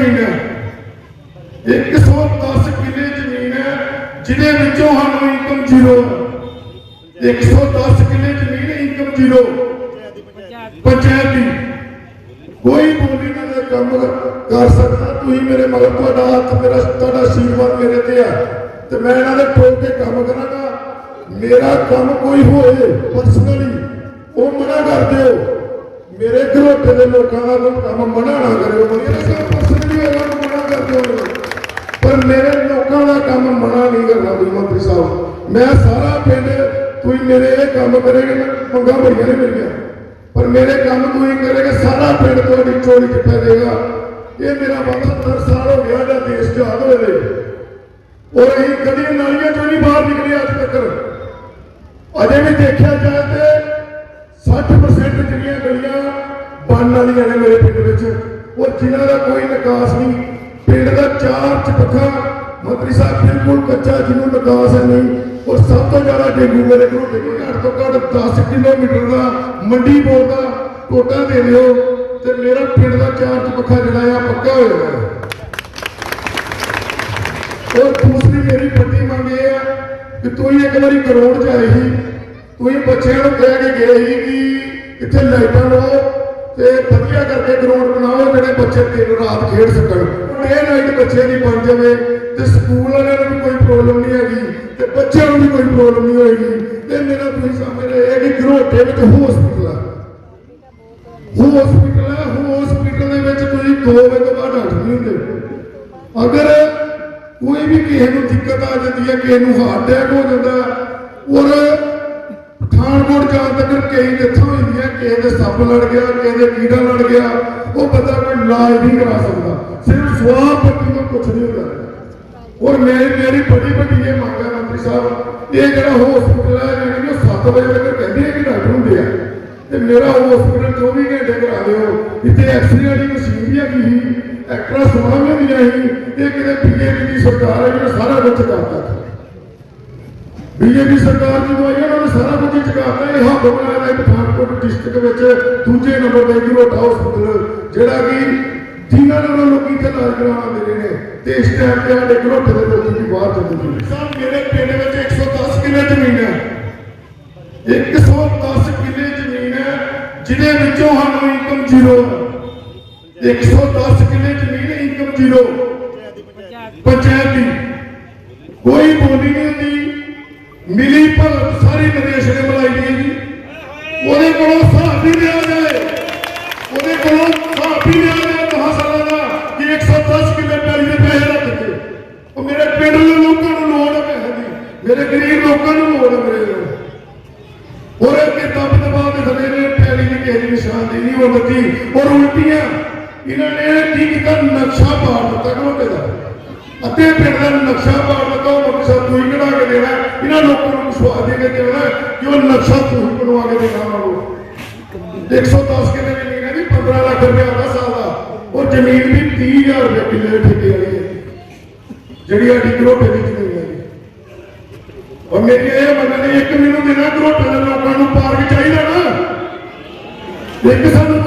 ਜ਼ਮੀਨ ਹੈ। 110 ਕਿੱਲੇ ਜ਼ਮੀਨ ਹੈ, ਜਿਹਦੇ ਵਿੱਚੋਂ ਸਾਨੂੰ ਇਨਕਮ ਜ਼ੀਰੋ 110 ਕਿੱਲੇ ਜ਼ਮੀਨ ਇਨਕਮ ਜ਼ੀਰੋ ਪੰਚਾਇਤ। ਦੀ ਕੋਈ ਬੋਲੀ ਨਾ ਦਾ ਕੰਮ ਕਰ ਸਕਦਾ। ਤੁਸੀਂ ਮੇਰੇ ਮਗਰ ਤੁਹਾਡਾ ਹੱਥ, ਮੇਰਾ, ਤੁਹਾਡਾ ਆਸ਼ੀਰਵਾਦ ਮੇਰੇ ਤੇ ਆ। ਤੇ ਮੈਂ ਇਹਨਾਂ ਦੇ ਟੋਕ ਕੇ ਕੰਮ ਕਰਾਂਗਾ। ਮੇਰਾ ਕੰਮ ਕੋਈ ਹੋਏ ਪਰਸਨਲੀ ਉਹ ਮਨਾ ਕਰ ਦਿਓ। ਮੇਰੇ ਘਰੋਟੇ ਦੇ ਲੋਕਾਂ ਦਾ ਕੰਮ ਮਨਾ ਨਾ ਕਰਿਓ। ਮੇਰੇ ਕੰਮ ਪਰਸਨਲੀ ਹੋਏਗਾ ਉਹਨੂੰ ਮਨਾ ਕਰ ਦਿਓ ਪਰ ਮੇਰੇ ਲੋਕਾਂ ਦਾ ਕੰਮ ਮਨਾ ਨਹੀਂ ਕਰਨਾ ਤੁਸੀਂ ਮੰਤਰੀ ਸਾਹਿਬ। ਮੈਂ ਸਾਰਾ ਪਿੰਡ, ਤੁਸੀਂ ਮੇਰੇ ਇਹ ਕੰਮ ਕਰੇਗੇ ਮੰਗਾ ਭਈਆਂ ਨੇ ਮੇਰੀਆਂ। ਪਰ ਮੇਰੇ ਕੰਮ ਤੁਸੀਂ ਕਰੇਗੇ, ਸਾਰਾ ਪਿੰਡ ਤੁਹਾਡੀ ਚੋਰੀ ਚ ਪੈ ਇਹ ਮੇਰਾ ਵਾਦਾ 10 ਸਾਲ ਹੋ ਗਿਆ ਜਿਹੜਾ ਦੇਸ਼ ਆਜ਼ਾਦ ਹੋਏ ਦੇ ਔਰ ਅਸੀਂ ਕਦੀ ਨਾਲੀਆਂ ਚੋਂ ਨਹੀਂ ਬਾਹਰ ਨਿਕਲੇ ਅੱਜ ਤੱਕ। ਅਜੇ ਵੀ ਦੇਖਿਆ ਜਾਏ ਤੇ 60% ਜਿਹੜੀਆਂ ਗਲੀਆਂ ਬਣਨ ਵਾਲੀਆਂ ਨੇ ਮੇਰੇ ਪਿੰਡ ਵਿੱਚ, ਉਹ ਜਿਨ੍ਹਾਂ ਦਾ ਕੋਈ ਨਿਕਾਸ ਨਹੀਂ ਪਿੰਡ ਦਾ ਚਾਰ ਚਪੱਖਾ ਮੰਤਰੀ ਸਾਹਿਬ ਬਿਲਕੁਲ ਕੱਚਾ, ਜਿਹਨੂੰ ਨਿਕਾਸ ਹੈ ਨਹੀਂ, ਔਰ ਸਭ ਤੋਂ ਜ਼ਿਆਦਾ ਡੇਂਗੂ ਮੇਰੇ ਕੋਲ ਡੇਂਗੂ ਘੱਟ ਤੋਂ ਘੱਟ 10 ਕਿਲੋਮੀਟਰ ਦਾ ਮੰਡੀ ਬੋਰ ਦਾ ਟੋਟਾ ਦੇ ਦਿਓ ਤੇ ਮੇਰਾ ਪਿੰਡ ਦਾ ਚਾਰ ਚਪੱਖਾ ਜਿਹੜਾ ਆ, ਪੱਕਾ ਹੋ ਜਾਣਾ ਔਰ ਦੂਸਰੀ ਮੇਰੀ ਵੱਡੀ ਮੰਗ ਇਹ ਆ ਕਿ ਤੁਸੀਂ ਇੱਕ ਵਾਰੀ ਕਰੋੜ ਚ ਆਏ ਸੀ ਤੁਸੀਂ ਬੱਚਿਆਂ ਨੂੰ ਕਹਿ ਕੇ ਗਏ ਸੀ ਕਿ ਇੱਥੇ ਲਾਈਟਾਂ ਲਾਓ ਤੇ ਵਧੀਆ ਕਰਕੇ ਗਰਾਊਂਡ ਬਣਾਓ, ਜਿਹੜੇ ਬੱਚੇ ਦਿਨ ਰਾਤ ਖੇਡ ਸਕਣ। ਹੁਣ ਇਹ ਬੱਚੇ ਦੀ ਬਣ ਜਾਵੇ ਤੇ ਸਕੂਲ ਵਾਲਿਆਂ ਨੂੰ ਵੀ ਕੋਈ ਪ੍ਰੋਬਲਮ ਨਹੀਂ ਹੈਗੀ, ਤੇ ਬੱਚਿਆਂ ਨੂੰ ਵੀ ਕੋਈ ਪ੍ਰੋਬਲਮ ਨਹੀਂ ਹੋਏਗੀ। ਤੇ ਮੇਰਾ ਤੁਸੀਂ ਸਮਝ ਰਹੇ ਇਹ ਕਿ ਘਰੋਟੇ ਵਿੱਚ ਹਸਪੀਟਲ ਆ? ਹਸਪੀਟਲ ਹੈ ਹਸਪੀਟਲ ਦੇ ਵਿੱਚ ਤੁਸੀਂ ਦੋ ਵਜੇ ਤੋਂ ਬਾਅਦ ਡਾਕਟਰ ਨਹੀਂ ਹੁੰਦੇ। ਅਗਰ ਕੋਈ ਵੀ ਕਿਸੇ ਨੂੰ ਦਿੱਕਤ ਆ ਜਾਂਦੀ ਹੈ, ਕਿਸੇ ਨੂੰ ਹਾਰਟ ਅਟੈਕ ਹੋ ਜਾਂਦਾ, ਔਰ ਪਠਾਨਕੋਟ ਜਾਣ ਤੱਕ ਕਈ ਡੈਥਾਂ ਹੋਈਆਂ ਕਿਸੇ ਦੇ ਸੱਪ ਲੜ ਗਿਆ, ਕਿਸੇ ਦੇ ਕੀੜਾ ਲੜ ਗਿਆ, ਉਹ ਬੰਦਾ ਕੋਈ ਇਲਾਜ ਨਹੀਂ ਕਰਾ ਸਕਦਾ। ਸਿਰਫ ਸਵਾਹ ਪੱਟੀ ਤੋਂ ਕੁਝ ਨਹੀਂ ਹੁੰਦਾ ਔਰ ਮੇਰੀ ਮੇਰੀ ਬੜੀ ਵੱਡੀ ਇਹ ਮੰਗ ਹੈ ਮੰਤਰੀ ਸਾਹਿਬ, ਇਹ ਜਿਹੜਾ ਹਸਪੀਟਲ ਹੈ ਜਾਨੀ ਕਿ 7 ਵਜੇ ਤੱਕ ਕਹਿੰਦੇ ਆ ਕਿ ਡਾਕਟਰ ਹੁੰਦੇ ਆ। ਤੇ ਮੇਰਾ ਹਸਪੀਟਲ 24 ਘੰਟੇ ਕਰਾ ਦਿਓ। ਇੱਥੇ ਐਕਸਰੇ ਵਾਲੀ ਮਸ਼ੀਨ ਵੀ ਹੈਗੀ ਸੀ ਐਕਟਰਾ ਸਮਾਂ ਵੀ ਨਹੀਂ ਸੀ, ਇਹ ਕਿਤੇ ਬੀਜੇਪੀ ਦੀ ਸਰਕਾਰ ਹੈ, ਜਿਹੜਾ ਸਾਰਾ ਕੁਝ ਕਰਦਾ। ਬੀਜੇਪੀ ਸਰਕਾਰ ਜਦੋਂ ਆਈ ਉਹਨਾਂ ਨੇ ਸਾਰਾ ਕੁਝ ਹੀ ਚੁਕਾਤਾ ਇਹ ਹੱਬ ਬਣਾਇਆ ਹੈ ਪਠਾਨਕੋਟ ਡਿਸਟ੍ਰਿਕਟ ਵਿੱਚ ਦੂਜੇ ਨੰਬਰ ਤੇ ਗਿਰੋਟਾ ਹਸਪੀਟਲ ਜਿਹੜਾ ਕਿ ਜਿਨ੍ਹਾਂ ਨਾਲ ਲੋਕੀ ਤੇ ਇਲਾਜ ਕਰਾਉਣ ਦੇ ਨੇ ਤੇ ਇਸ ਟਾਈਮ ਤੇ ਸਾਡੇ ਗਿਰੋਟੇ ਦੇ ਲੋਕੀ ਵੀ ਬਾਹਰ ਜਾਂਦੇ ਨੇ। ਸਾਹਿਬ ਮੇਰੇ ਪਿੰਡ ਵਿੱਚ 110 ਕਿੱਲੇ ਜ਼ਮੀਨ ਹੈ। 110 ਕਿੱਲੇ ਜ਼ਮੀਨ ਹੈ ਜਿਹਦੇ ਵਿੱਚੋਂ ਸਾਨੂੰ ਇਨਕਮ ਜ਼ੀਰੋ ਹੈ 110 ਕਿੱਲੇ ਜ਼ਮੀਨ ਇਨਕਮ ਜ਼ੀਰੋ ਪੰਚਾਇਤ ਦੀ। ਕੋਈ ਬੋਲੀ ਨਹੀਂ ਹੁੰਦੀ। ਮਿਲੀ ਭਗਤ ਸਾਰੀ ਨਰੇਸ਼ ਨੇ ਬਣਾਈ ਦੀ ਜੀ। ਉਹਦੇ ਕੋਲੋਂ ਹਿਸਾਬ ਵੀ ਲਿਆ ਜਾਏ। ਉਹਦੇ ਕੋਲੋਂ ਹਿਸਾਬ ਵੀ ਲਿਆ ਜਾਏ ਦਸ ਦਾ ਕਿ 110 ਕਿੱਲੇ ਪੈਲੀ ਦੇ ਪੈਸੇ ਰੱਖ ਦਿੱਤੇ ਉਹ ਮੇਰੇ ਪਿੰਡ ਦੇ ਲੋਕਾਂ ਨੂੰ ਲੋੜ ਹੈ ਪੈਸੇ ਦੀ। ਮੇਰੇ ਗਰੀਬ ਲੋਕਾਂ ਨੂੰ ਲੋੜ ਹੈ ਮੇਰੇ ਨੂੰ ਔਰ ਦੱਬ ਦਬਾ ਦੇ ਥੱਲੇ ਨੇ ਪੈਲੀ ਦੀ ਕਿਸੇ ਦੀ ਨਿਸ਼ਾਨਦੇਹੀ ਨਹੀਂ ਹੋ ਦਿੱਤੀ। ਔਰ ਉਲਟੀਆਂ ਇਹਨਾਂ ਨੇ ਕੀ ਕੀਤਾ? ਨਕਸ਼ਾ ਪਾੜ ਦਿੱਤਾ ਘਰੋਟੇ ਦਾ। ਅੱਧੇ ਪਿੰਡ ਦਾ ਨਕਸ਼ਾ ਪਾੜ ਤੁਸੀਂ ਕਢਾ ਕੇ ਦੇਣਾ, ਇਹਨਾਂ ਲੋਕਾਂ ਨੂੰ ਵਿਸ਼ਵਾਸ ਦੇ ਕੇ ਦੇਣਾ, ਕਿ ਉਹ ਨਕਸ਼ਾ ਤੁਸੀਂ ਬਣਵਾ ਕੇ ਦੇਣਾ ਉਹਨਾਂ 110 ਕਿੱਲੇ ਜ਼ਮੀਨ ਹੈ ਜੀ 15 ਲੱਖ ਰੁਪਏ ਦਾ ਸਾਲ ਦਾ। ਉਹ ਜ਼ਮੀਨ ਵੀ 30000 ਰੁਪਏ ਕਿੱਲੇ ਦੇ ਠੇਕੇ ਵਾਲੀ ਹੈ ਜਿਹੜੀ ਸਾਡੀ ਘਰੋਟੇ ਵਿੱਚ ਜ਼ਮੀਨ ਹੈ ਔਰ ਮੇਰੀ ਇਹ ਮੰਗ ਇੱਕ ਮੈਨੂੰ ਦੇਣਾ ਘਰੋਟੇ ਦੇ ਲੋਕਾਂ ਨੂੰ ਪਾਰਕ ਚਾਹੀਦਾ ਨਾ, ਇੱਕ ਸਾਨੂੰ